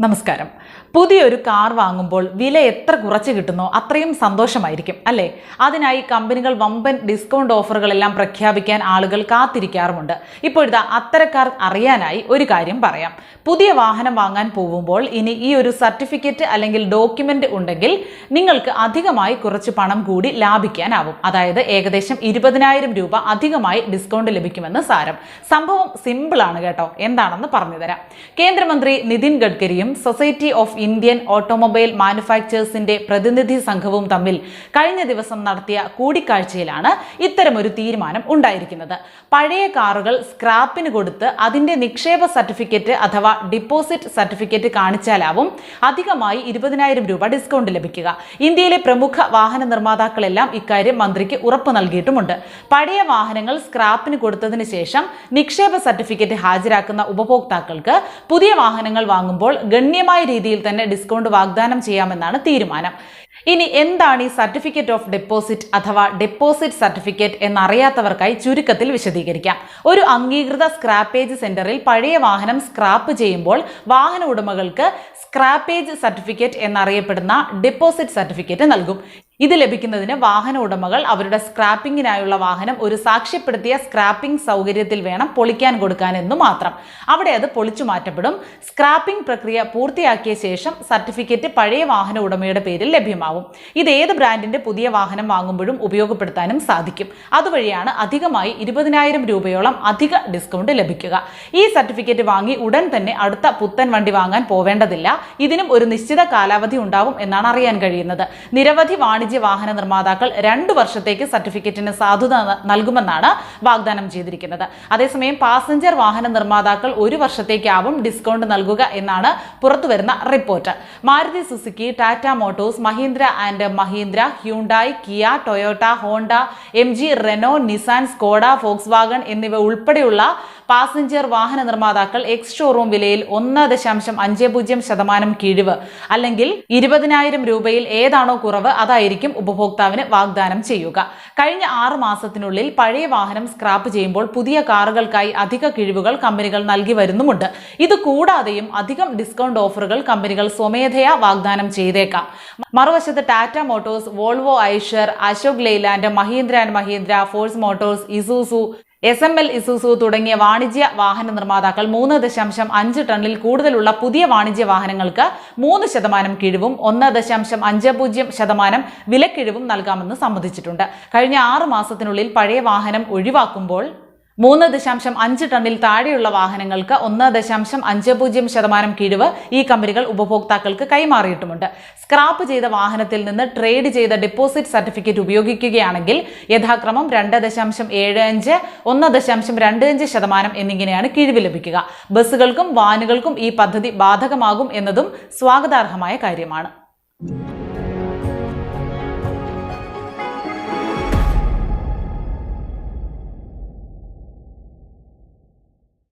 നമസ്കാരം. പുതിയൊരു കാർ വാങ്ങുമ്പോൾ വില എത്ര കുറച്ച് കിട്ടുന്നോ അത്രയും സന്തോഷമായിരിക്കും അല്ലേ? അതിനായി കമ്പനികൾ വമ്പൻ ഡിസ്കൗണ്ട് ഓഫറുകളെല്ലാം പ്രഖ്യാപിക്കാൻ ആളുകൾ കാത്തിരിക്കാറുമുണ്ട്. ഇപ്പോഴത്തെ അത്തരക്കാർ അറിയാനായി ഒരു കാര്യം പറയാം. പുതിയ വാഹനം വാങ്ങാൻ പോകുമ്പോൾ ഇനി ഈ ഒരു സർട്ടിഫിക്കറ്റ് അല്ലെങ്കിൽ ഡോക്യുമെന്റ് ഉണ്ടെങ്കിൽ നിങ്ങൾക്ക് അധികമായി കുറച്ച് പണം കൂടി ലാഭിക്കാനാവും. അതായത് ഏകദേശം ഇരുപതിനായിരം രൂപ അധികമായി ഡിസ്കൗണ്ട് ലഭിക്കുമെന്ന് സാരം. സംഭവം സിമ്പിളാണ് കേട്ടോ. എന്താണെന്ന് പറഞ്ഞുതരാം. കേന്ദ്രമന്ത്രി നിതിൻ ഗഡ്കരിയും സൊസൈറ്റി ഓഫ് ഇന്ത്യൻ ഓട്ടോമൊബൈൽ മാനുഫാക്ചേഴ്സിന്റെ പ്രതിനിധി സംഘവും തമ്മിൽ കഴിഞ്ഞ ദിവസം നടത്തിയ കൂടിക്കാഴ്ചയിലാണ് ഇത്തരമൊരു തീരുമാനം ഉണ്ടായിരിക്കുന്നത്. പഴയ കാറുകൾ സ്ക്രാപ്പിന് കൊടുത്ത് അതിന്റെ നിക്ഷേപ സർട്ടിഫിക്കറ്റ് അഥവാ ഡിപ്പോസിറ്റ് സർട്ടിഫിക്കറ്റ് കാണിച്ചാലാവും അധികമായി ഇരുപതിനായിരം രൂപ ഡിസ്കൗണ്ട് ലഭിക്കുക. ഇന്ത്യയിലെ പ്രമുഖ വാഹന നിർമ്മാതാക്കളെല്ലാം ഇക്കാര്യം മന്ത്രിക്ക് ഉറപ്പ് നൽകിയിട്ടുമുണ്ട്. പഴയ വാഹനങ്ങൾ സ്ക്രാപ്പിന് കൊടുത്തതിന് ശേഷം നിക്ഷേപ സർട്ടിഫിക്കറ്റ് ഹാജരാക്കുന്ന ഉപഭോക്താക്കൾക്ക് പുതിയ വാഹനങ്ങൾ വാങ്ങുമ്പോൾ ഗണ്യമായ രീതിയിൽ തന്നെ ഡിസ്കൗണ്ട് വാഗ്ദാനം ചെയ്യാമെന്നാണ് തീരുമാനം. ഇനി എന്താണ് ഈ സർട്ടിഫിക്കറ്റ് ഓഫ് ഡെപ്പോസിറ്റ് അഥവാ ഡെപ്പോസിറ്റ് സർട്ടിഫിക്കറ്റ് എന്നറിയാത്തവർക്കായി ചുരുക്കത്തിൽ വിശദീകരിക്കാം. ഒരു അംഗീകൃത സ്ക്രാപ്പേജ് സെന്ററിൽ പഴയ വാഹനം സ്ക്രാപ്പ് ചെയ്യുമ്പോൾ വാഹന ഉടമകൾക്ക് സ്ക്രാപ്പേജ് സർട്ടിഫിക്കറ്റ് എന്നറിയപ്പെടുന്ന ഡെപ്പോസിറ്റ് സർട്ടിഫിക്കറ്റ് നൽകും. ഇത് ലഭിക്കുന്നതിന് വാഹന ഉടമകൾ അവരുടെ സ്ക്രാപ്പിംഗിനായുള്ള വാഹനം ഒരു സാക്ഷ്യപ്പെടുത്തിയ സ്ക്രാപ്പിംഗ് സൗകര്യത്തിൽ വേണം പൊളിക്കാൻ കൊടുക്കാനെന്നു മാത്രം. അവിടെ അത് പൊളിച്ചു മാറ്റപ്പെടും. സ്ക്രാപ്പിംഗ് പ്രക്രിയ പൂർത്തിയാക്കിയ ശേഷം സർട്ടിഫിക്കറ്റ് പഴയ വാഹന ഉടമയുടെ പേരിൽ ലഭ്യമാവും. ഇത് ഏത് ബ്രാൻഡിന്റെ പുതിയ വാഹനം വാങ്ങുമ്പോഴും ഉപയോഗപ്പെടുത്താനും സാധിക്കും. അതുവഴിയാണ് അധികമായി ഇരുപതിനായിരം രൂപയോളം അധിക ഡിസ്കൗണ്ട് ലഭിക്കുക. ഈ സർട്ടിഫിക്കറ്റ് വാങ്ങി ഉടൻ തന്നെ അടുത്ത പുത്തൻ വണ്ടി വാങ്ങാൻ പോവേണ്ടതില്ല. ഇതിനും ഒരു നിശ്ചിത കാലാവധി ഉണ്ടാവും എന്നാണ് അറിയാൻ കഴിയുന്നത്. നിരവധി വാണിജ്യ വാഹന നിർമ്മാതാക്കൾ രണ്ടു വർഷത്തേക്ക് സർട്ടിഫിക്കറ്റിന് സാധുത നൽകുമെന്നാണ് വാഗ്ദാനം ചെയ്തിരിക്കുന്നത്. അതേസമയം പാസഞ്ചർ വാഹന നിർമ്മാതാക്കൾ ഒരു വർഷത്തേക്കാവും ഡിസ്കൗണ്ട് നൽകുക എന്നാണ് പുറത്തുവരുന്ന report. Maruti Suzuki Tata Motors Mahindra and Mahindra Hyundai Kia Toyota Honda M G Renault Nissan Skoda Volkswagen എന്നിവ ഉൾപ്പെടെയുള്ള പാസഞ്ചർ വാഹന നിർമ്മാതാക്കൾ എക്സ് ഷോറൂം വിലയിൽ ഒന്ന് ദശാംശം അഞ്ച് പൂജ്യം ശതമാനം കിഴിവ് അല്ലെങ്കിൽ ഇരുപതിനായിരം രൂപയിൽ ഏതാണോ കുറവ് അതായിരിക്കും ഉപഭോക്താവിന് വാഗ്ദാനം ചെയ്യുക. കഴിഞ്ഞ ആറ് മാസത്തിനുള്ളിൽ പഴയ വാഹനം സ്ക്രാപ്പ് ചെയ്യുമ്പോൾ പുതിയ കാറുകൾക്കായി അധിക കിഴിവുകൾ കമ്പനികൾ നൽകി വരുന്നുമുണ്ട്. ഇത് കൂടാതെയും അധികം ഡിസ്കൗണ്ട് ഓഫറുകൾ കമ്പനികൾ സ്വമേധയാ വാഗ്ദാനം ചെയ്തേക്കാം. മറുവശത്ത് Tata Motors Volvo Eicher Ashok Leyland Mahindra and Mahindra Force Motors Isuzu S M L Isuzu തുടങ്ങിയ വാണിജ്യ വാഹന നിർമ്മാതാക്കൾ മൂന്ന് ദശാംശം അഞ്ച് ടണ്ണിൽ കൂടുതലുള്ള പുതിയ വാണിജ്യ വാഹനങ്ങൾക്ക് മൂന്ന് ശതമാനം കിഴിവും ഒന്ന് ദശാംശം അഞ്ച് പൂജ്യം ശതമാനം വിലക്കിഴിവും നൽകാമെന്ന് സമ്മതിച്ചിട്ടുണ്ട്. കഴിഞ്ഞ ആറ് മാസത്തിനുള്ളിൽ പഴയ വാഹനം ഒഴിവാക്കുമ്പോൾ മൂന്ന് ദശാംശം അഞ്ച് ടണ്ണിൽ താഴെയുള്ള വാഹനങ്ങൾക്ക് ഒന്ന് ദശാംശം അഞ്ച് പൂജ്യം ശതമാനം കിഴിവ് ഈ കമ്പനികൾ ഉപഭോക്താക്കൾക്ക് കൈമാറിയിട്ടുമുണ്ട്. സ്ക്രാപ്പ് ചെയ്ത വാഹനത്തിൽ നിന്ന് ട്രേഡ് ചെയ്ത ഡെപ്പോസിറ്റ് സർട്ടിഫിക്കറ്റ് ഉപയോഗിക്കുകയാണെങ്കിൽ യഥാക്രമം രണ്ട് ദശാംശം ഏഴ് അഞ്ച് ഒന്ന് ദശാംശം രണ്ട് അഞ്ച് ശതമാനം എന്നിങ്ങനെയാണ് കിഴിവ് ലഭിക്കുക. ബസ്സുകൾക്കും വാനുകൾക്കും ഈ പദ്ധതി ബാധകമാകും എന്നതും സ്വാഗതാർഹമായ കാര്യമാണ്.